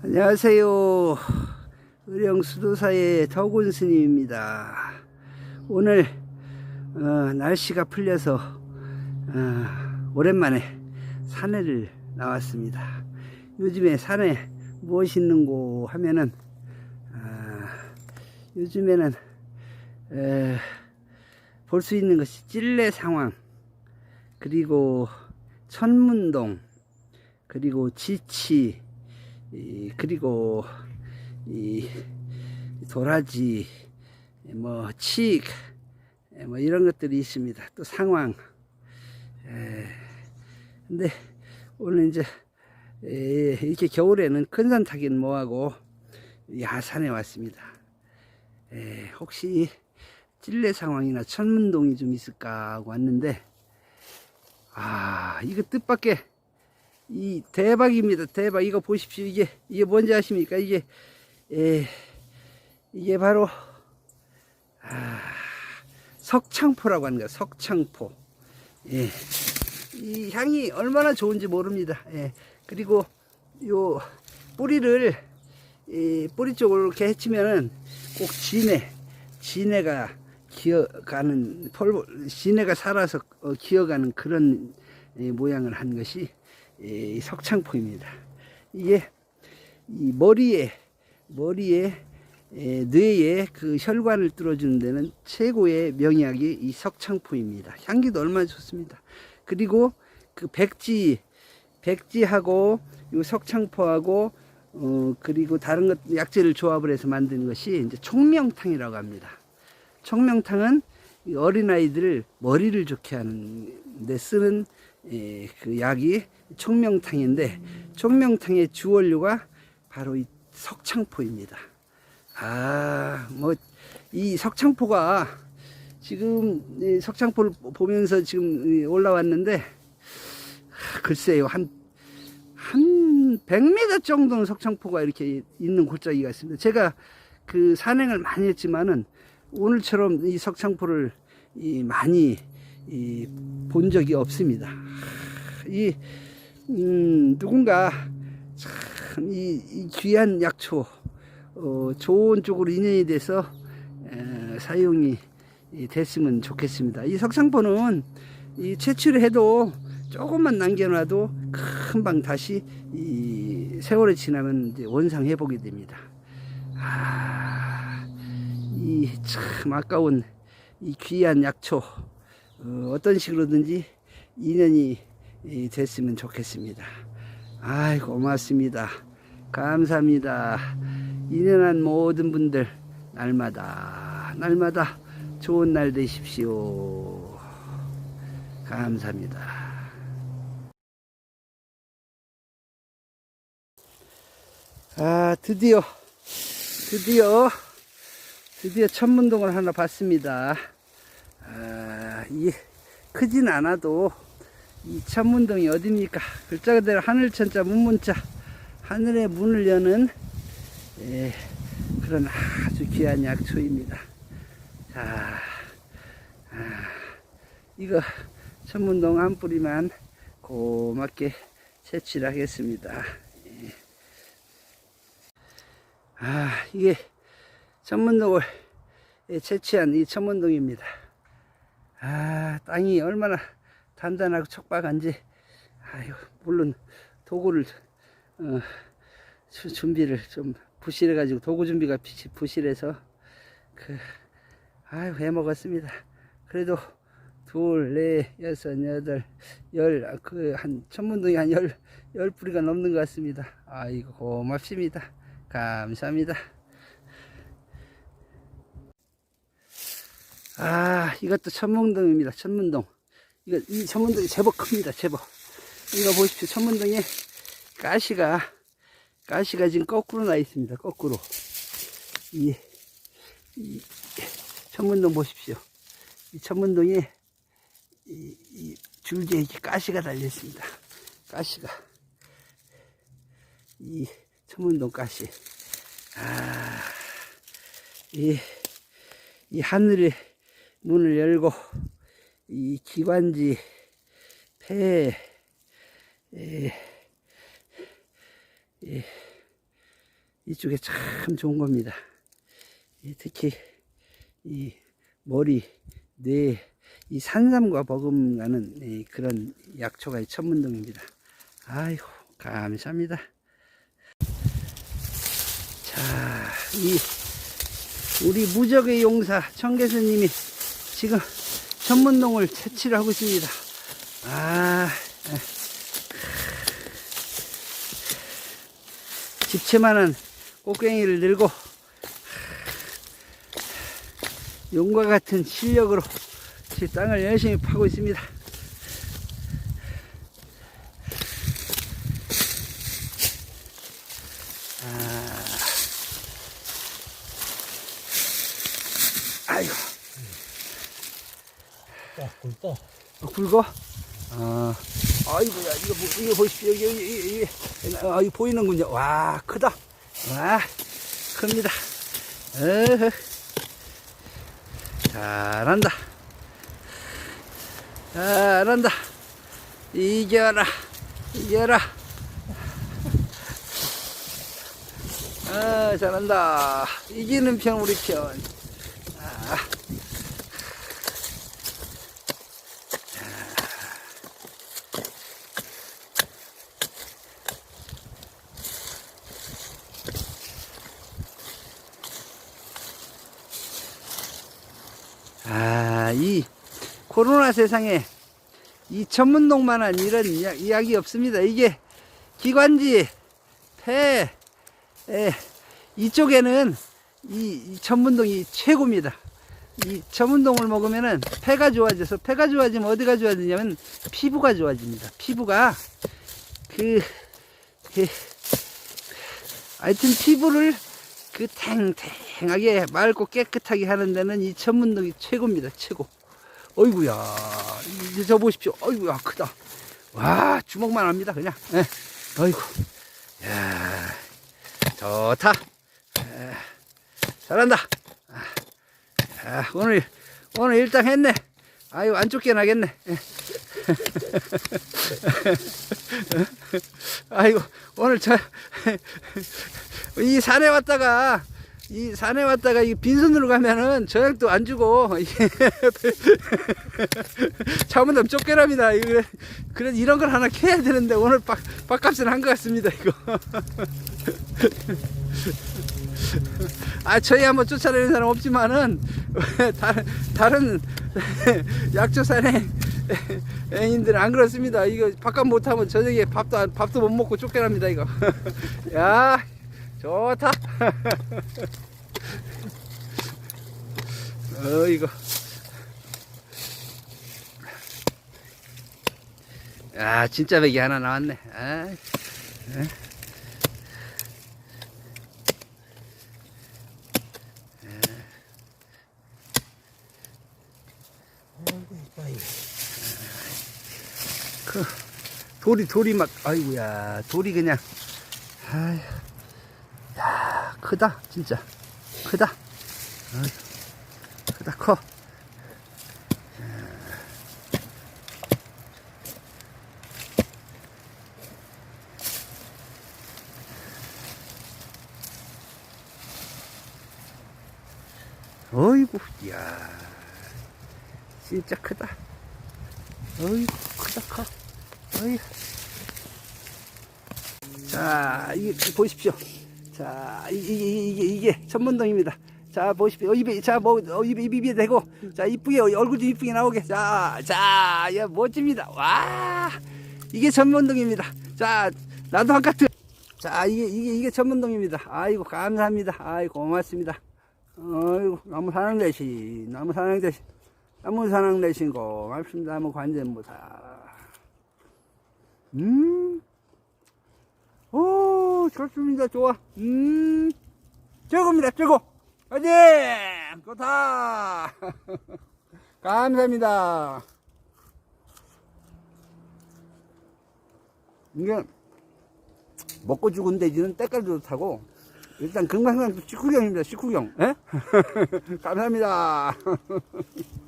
안녕하세요. 의령 수도사의 덕운 스님입니다. 오늘 어, 날씨가 풀려서 어, 오랜만에 산에를 나왔습니다. 요즘에 산에 무엇이 있는고 하면은 아, 요즘에는 볼 수 있는 것이 찔레 상황 그리고 천문동 그리고 지치 이, 그리고 이 도라지 뭐 칡, 뭐 이런 것들이 있습니다. 또 상황. 에, 근데 오늘 이제 에, 이렇게 겨울에는 큰산 타기는 뭐하고 야산에 왔습니다. 에, 혹시 찔레 상황이나 천문동이 좀 있을까 하고 왔는데 아 이거 뜻밖의 이 대박입니다. 대박. 이거 보십시오. 이게 이게 뭔지 아십니까? 이게 에, 이게 바로 아, 석창포라고 하는 거예요. 석창포. 예. 이 향이 얼마나 좋은지 모릅니다. 예. 그리고 요 뿌리를 이 뿌리 쪽을 이렇게 헤치면은 꼭 진해, 진해가 기어가는 펄, 진해가 살아서 어, 기어가는 그런 예, 모양을 한 것이 이 석창포입니다. 이게 이 머리에 머리에 에, 뇌에 그 혈관을 뚫어주는 데는 최고의 명약이 이 석창포입니다. 향기도 얼마나 좋습니다. 그리고 그 백지 백지하고 이 석창포하고 어 그리고 다른 것 약재를 조합을 해서 만든 것이 이제 총명탕이라고 합니다. 총명탕은 어린 아이들 머리를 좋게 하는데 쓰는 에, 그 약이 총명탕인데 총명탕의 주원료가 바로 이 석창포입니다. 아, 뭐 이 석창포가 지금 이 석창포를 보면서 지금 올라왔는데 아, 글쎄요 한한 100m 정도는 석창포가 이렇게 있는 골짜기가 있습니다. 제가 그 산행을 많이 했지만은 오늘처럼 이 석창포를 이 많이 이 본 적이 없습니다. 이 음, 누군가 참 이, 이 귀한 약초 어, 좋은 쪽으로 인연이 돼서 에, 사용이 이, 됐으면 좋겠습니다. 이 석상포는 이 채취를 해도 조금만 남겨놔도 금방 다시 이 세월이 지나면 이제 원상 회복이 됩니다. 아, 이 참 아까운 이 귀한 약초 어, 어떤 식으로든지 인연이 이, 됐으면 좋겠습니다. 아이 고맙습니다. 감사합니다. 인연한 모든 분들 날마다 날마다 좋은 날 되십시오. 감사합니다. 아 드디어 드디어 드디어 천문동을 하나 봤습니다. 아, 이 크진 않아도 이 천문동이 어딥니까? 글자 그대로 하늘천자 문문자 하늘의 문을 여는 예, 그런 아주 귀한 약초입니다. 자, 아, 이거 천문동 한 뿌리만 고맙게 채취를 하겠습니다. 예. 아, 이게 천문동을 예, 채취한 이 천문동입니다. 아, 땅이 얼마나 단단하고 촉박한지, 아유, 물론 도구를, 어, 주- 준비를 좀 부실해가지고 도구 준비가 비- 부실해서, 그, 아유, 해 먹었습니다. 그래도 둘, 넷, 여섯, 여덟, 열, 아, 그, 한, 천문동이 한 열, 열 뿌리가 넘는 것 같습니다. 아이고, 고맙습니다. 감사합니다. 아, 이것도 천문동입니다. 천문동. 이거, 이 천문동이 제법 큽니다. 제법. 이거 보십시오. 천문동에 가시가, 가시가 지금 거꾸로 나 있습니다. 거꾸로. 이, 이, 천문동 보십시오. 이 천문동에 이, 이 줄기에 이렇게 가시가 달려 있습니다. 가시가. 이 천문동 가시. 아, 이, 이 하늘의 문을 열고 이 기관지 폐 에, 에, 이쪽에 참 좋은 겁니다. 이 특히 이 머리, 뇌, 이 산삼과 버금가는 이 그런 약초가 이 천문동입니다. 아이고 감사합니다. 자, 이 우리 무적의 용사 청계수님이 지금 천문동을 채취를 하고 있습니다. 아, 집채만한 꽃갱이를 들고 용과 같은 실력으로 제 땅을 열심히 파고 있습니다. 야, 굵다. 어, 굵어? 아, 아이고야, 이거, 뭐, 이거 보십시오. 여기, 여기, 여기, 아, 이거 보이는군요. 와, 크다. 와, 큽니다. 어허. 잘한다. 잘한다. 이겨라. 이겨라. 아, 잘한다. 이기는 편, 우리 편. 아. 아, 이 코로나 세상에 이 천문동만한 이런 이야- 이야기 없습니다. 이게 기관지, 폐, 에, 이쪽에는 이, 이 천문동이 최고입니다. 이 천문동을 먹으면은 폐가 좋아져서 폐가 좋아지면 어디가 좋아지냐면 피부가 좋아집니다. 피부가 그, 그 하여튼 피부를 그 탱탱 하게 맑고 깨끗하게 하는 데는 이 천문동이 최고입니다. 최고. 어이구야. 이제 저 보십시오. 어이구야. 크다. 와, 주먹만 합니다. 그냥. 예. 어이구. 야 좋다. 에, 잘한다. 아, 아, 오늘, 오늘 일당 했네. 아유, 안 쫓겨 나겠네. 예. 아이고, 오늘 저, 이 산에 왔다가, 이 산에 왔다가 이 빈손으로 가면은 저녁도 안 주고, 잘못하면 쫓겨납니다. 이거, 그래, 이런 걸 하나 캐야 되는데 오늘 밥, 밥값은 한 것 같습니다, 이거. 아, 저희 한번 쫓아내는 사람 없지만은, 다른, 다른 약초산에 애인들은 안 그렇습니다. 이거 밥값 못하면 저녁에 밥도, 안- 밥도 못 먹고 쫓겨납니다, 이거. 야, 좋다. 어, 이거. 아, 진짜 백이 하나 나왔네. 아, 이뻐, 이거. 그, 돌이, 돌이 막, 아이고야, 돌이 그냥, 아휴, 야, 크다, 진짜. 크다. 아휴, 크다, 커. 어이구, 이야, 진짜 크다. 어이구, 크다, 커. 어이. 자, 이게 보십시오. 자, 이- 이- 이- 이게, 이게 천문동입니다. 자, 보십시오. 어, 입에, 자, 뭐, 어, 입에, 입에, 대고. 자, 이쁘게, 얼굴 좀 이쁘게 나오게. 자, 자, 야, 멋집니다. 와, 이게 천문동입니다. 자, 나도 한 카트. 자, 이게, 이게, 이게 천문동입니다. 아이고, 감사합니다. 아이고, 고맙습니다. 아이고, 나무 사랑 대신, 나무 사랑 대신, 나무 사랑 대신 고맙습니다. 나무 관전무사. 음, 오, 좋습니다. 좋아. 음, 최고입니다. 최고. 화이팅! 좋다. 감사합니다. 이게, 먹고 죽은 돼지는 때깔도 좋다고, 일단 금강산도 식후경입니다. 식후경. 예? 감사합니다.